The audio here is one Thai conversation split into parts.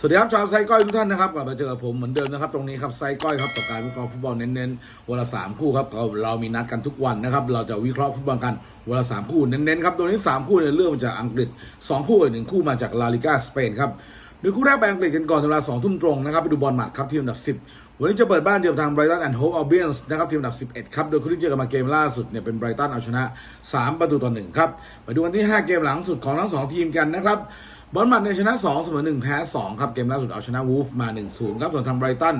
สวัสดีครับชาวไซก้อยทุกท่านนะครับกลับมาเจอกับผมเหมือนเดิมนะครับตรงนี้ครับไซก้อยครับต่อการวิเคราะห์ฟุตบอลเน้นๆวันละสามคู่ครับเราเรามีนัดกันทุกวันนะครับเราจะวิเคราะห์ฟุตบอลกันวันละสามคู่เน้นๆครับตัวนี้สามคู่เนี่ยเรื่องมาจากอังกฤษสองคู่อีกหนึ่งคู่มาจากลาลิกาสเปนครับโดยคู่แรกไปอังกฤษกันก่อนเวลาสองทุ่มตรงนะครับไปดูบอลหมัดครับทีมอันดับสิบวันนี้จะเปิดบ้านเจอกับทางไบรตันแอนด์โฮปอัลเบียนส์นะครับทีมอันดับ 11 ครับ โดยคู่ที่เจอกันมาเกมล่าสุดเนี่ยเป็นไบรตันเอาชนะ 3 ประตูต่อ1ครับไปดูกันที่ 5 เกมหลังสุดของทั้ง 2 ทีมกันนะครับ บอลมัดเนี่ยชนะ 2 เสมอ 1 แพ้ 2 ครับ เกมล่าสุดเอาชนะวูฟมา 1-0 ครับ ส่วนทางไบรตัน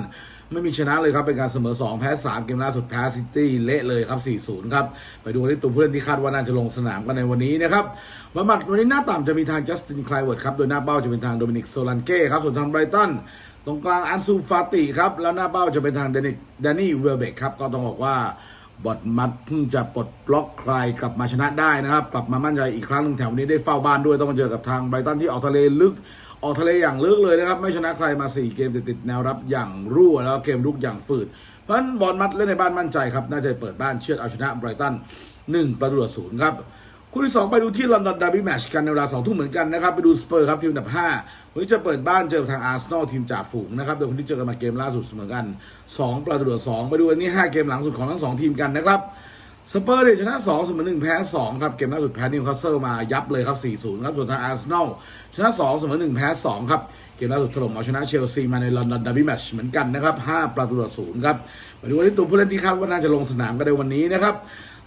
ไม่มีชนะเลยครับ เป็นการเสมอ 2 แพ้ 3 เกมล่าสุดแพ้ซิตี้เละเลยครับ 4-0 ครับ ไปดูกันที่ตัวผู้เล่นที่คาดว่าน่าจะลงสนามกันในวันนี้นะครับบอลมัดวันนี้หน้าต่ำจะมีทางจัสตินคลายเวิร์ดครับ โดยหน้าเป้าจะเป็นทางโดมินิกโซลันเก้ครับ ส่วนทางไบรตันตรงกลางอันซูฟาติครับ แล้วหน้าเป้าจะเป็นทางเดนิกแดนนี่เวลเบกครับ ก็ต้องบอกว่า บอดมัดเพิ่งจะปลดล็อกใครกลับมาชนะได้นะครับ กลับมามั่นใจอีกครั้งหนึ่งแถวนี้ได้เฝ้าบ้านด้วยต้องมาเจอกับทางไบรตันที่ออกทะเลลึกออกทะเลอย่างลึกเลยนะครับ ไม่ชนะใครมา 4 เกมติดๆแนวรับอย่างรั่วแล้วเกมลุกอย่างฝืด เพราะฉะนั้นบอลมัดเล่นในบ้านมั่นใจครับ น่าจะเปิดบ้านเชือดเอาชนะไบรตัน1ประตูต่อศูนย์ครับ คู่ที่ 2 ไปดูที่ลอนดอนดาร์บี้แมชกันในเวลา2ทุ่มเหมือนกันนะครับ ไปดูสเปอร์ครับทีมอันดับ 5 วันนี้จะเปิดบ้านเจอทางอาร์เซนอลทีมจ่าฝูงนะครับ โดยคนที่เจอกันมาเกมล่าสุดเสมอกัน 2 ประตูต่อ2ไปดูอันนี้ 5 เกมหลังสุดของทั้ง 2 ทีมกันนะครับสเปอร์เนี่ยชนะ2เสมอ1แพ้2ครับเกมล่าสุดแพ้นิวคาสเซิลมายับเลยครับ4-0ครับส่วนทางอาร์เซนอลชนะ2เสมอ1แพ้2ครับเกมล่าสุดถล่มเอาชนะเชลซีมาในลอนดอนดาร์บี้แมชเหมือนกันนะครับ5ประตูต่อ0ครับมาดูกันที่ตัวผู้เล่นที่คาดว่าน่าจะลงสนามกันในวันนี้นะครับ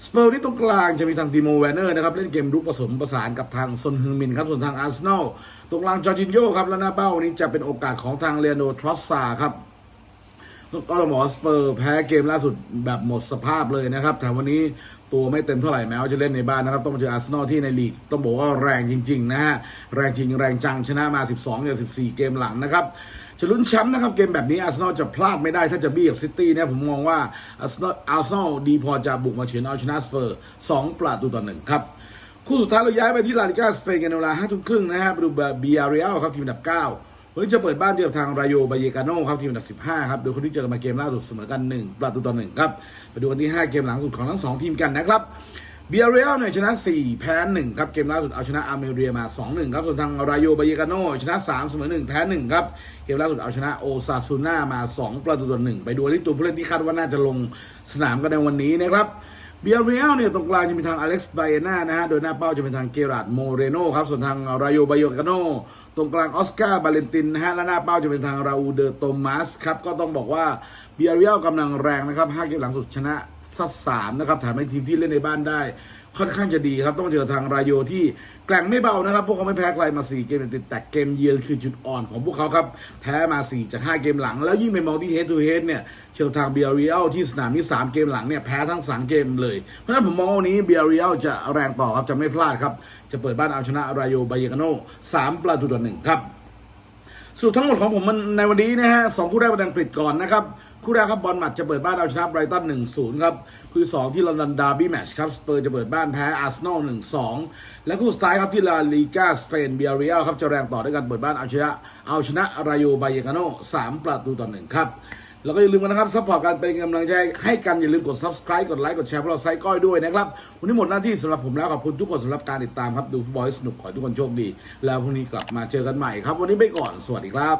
สเปอร์ที่ตรงกลางจะมีทางติโมแวนเนอร์นะครับเล่นเกมรุกผสมประสานกับทางซนฮึงมินครับส่วนทางอาร์เซนอลตรงกลางจอร์จินโยครับและหน้าเป้าวันนี้จะเป็นโอกาสของทางเรโนทรอสซาครับก็ต้องบอกว่าสเปอร์แพ้เกมล่าสุดแบบหมดสภาพเลยนะครับแต่วันนี้ตัวไม่เต็มเท่าไหร่แม้ว่าจะเล่นในบ้านนะครับ ต้องมาเจออาร์เซนอลที่ในลีก ต้องบอกว่าแรงจริง ๆ นะฮะแรงจริงแรงจังชนะมา 12จาก14 เกมหลังนะครับ จะลุ้นแชมป์นะครับเกมแบบนี้อาร์เซนอลจะพลาดไม่ได้ถ้าจะบี้กับซิตี้เนี่ยผมมองว่าอาร์เซนอลอาร์เซนอลดีพอจะบุกมาเฉือนเอาชนะสเปอร์2ประตูต่อหนึ่งครับคู่สุดท้ายเราย้ายไปที่ลาลิกาสเปนกันเวลาห้าทุ่มครึ่งนะฮะไปดูเบียร์เรียลครับทีมอันดับ9วันนี้จะเปิดบ้านเจอกับทางรายโยบาเยกาโนครับทีมอันดับ 15 ครับ โดยคนที่เจอกันมาเกมล่าสุดเสมอกัน 1 ประตูต่อ1ครับ ไปดูกันที่ 5 เกมหลังสุดของทั้ง 2 ทีมกันนะครับ เบียร์เรียลเนี่ยชนะ 4 แพ้ 1 ครับ เกมล่าสุดเอาชนะอาร์เมเรียมา 2-1 ครับ ส่วนทางรายโยบายกาโนชนะ 3 เสมอ 1 แพ้ 1 ครับ เกมล่าสุดเอาชนะโอซาซูน่ามา 2 ประตูต่อ1ไปดูที่ตัวผู้เล่นที่คาดว่าน่าจะลงสนามกันในวันนี้นะครับเบียร์เรียลเนี่ยตรงกลางจะมีทางอเล็กซ์ไบเอนานะฮะ โดยหน้าเป้าจะเป็นทางเกราดโมเรโนครับ ส่วนทางรายโยบายกาโนตรงกลางออสการ์บาเลนตินนะฮะ และหน้าเป้าจะเป็นทางราอูเดอโตมัสครับ ก็ต้องบอกว่าเบียร์เรียลกำลังแรงนะครับ5เกมหลังสุดชนะ สัดสามนะครับแถมเป็นทีมที่เล่นในบ้านได้ ค่อนข้างจะดีครับต้องเจอทางรายโยที่แกร่งไม่เบานะครับ พวกเขาไม่แพ้ใครมา 4 เกมติดแต่เกมเยือนคือจุดอ่อนของพวกเขาครับ แพ้มา 4 จาก 5 เกมหลัง แล้วยิ่งไปมองที่ head to head เนี่ยเชลทางเบียร์เรียลที่สนามนี้3เกมหลังเนี่ยแพ้ทั้ง 3 เกมเลย เพราะฉะนั้นผมมองว่าวันนี้เบียร์เรียลจะแรงต่อครับจะไม่พลาดครับ จะเปิดบ้านเอาชนะรายโยบายเยกาโน3ประตูต่อหนึ่งครับสรุปทั้งหมดของผมมันในวันนี้นะฮะสองคู่แรกเป็นอังกฤษก่อนนะครับ คู่แรกครับบอลมัดจะเปิดบ้านเอาชนะไบรตัน 1-0 ครับ คู่สองที่ลอนดอนดาร์บี้แมชครับ สเปอร์จะเปิดบ้านแพ้อาร์เซนอล 1-2 และคู่สุดท้ายครับที่ลาลีกาสเปนเบียเรียลครับจะแรงต่อด้วยกันเปิดบ้านเอาชนะเอาชนะรายโยบายเยกาโน่3ประตูต่อหนึ่งครับแล้วก็อย่าลืมกันนะครับซัพพอร์ตกันเป็นกำลังใจให้กันอย่าลืมกด subscribe กดไลค์กดแชร์พวกเราไซก้อยด้วยนะครับ วันนี้หมดหน้าที่สำหรับผมแล้วขอบคุณทุกคนสำหรับการติดตามครับดูฟุตบอลให้สนุกขอให้ทุกคนโชคดี แล้วพรุ่งนี้กลับมาเจอกันใหม่ครับ วันนี้ไปก่อนสวัสดีครับ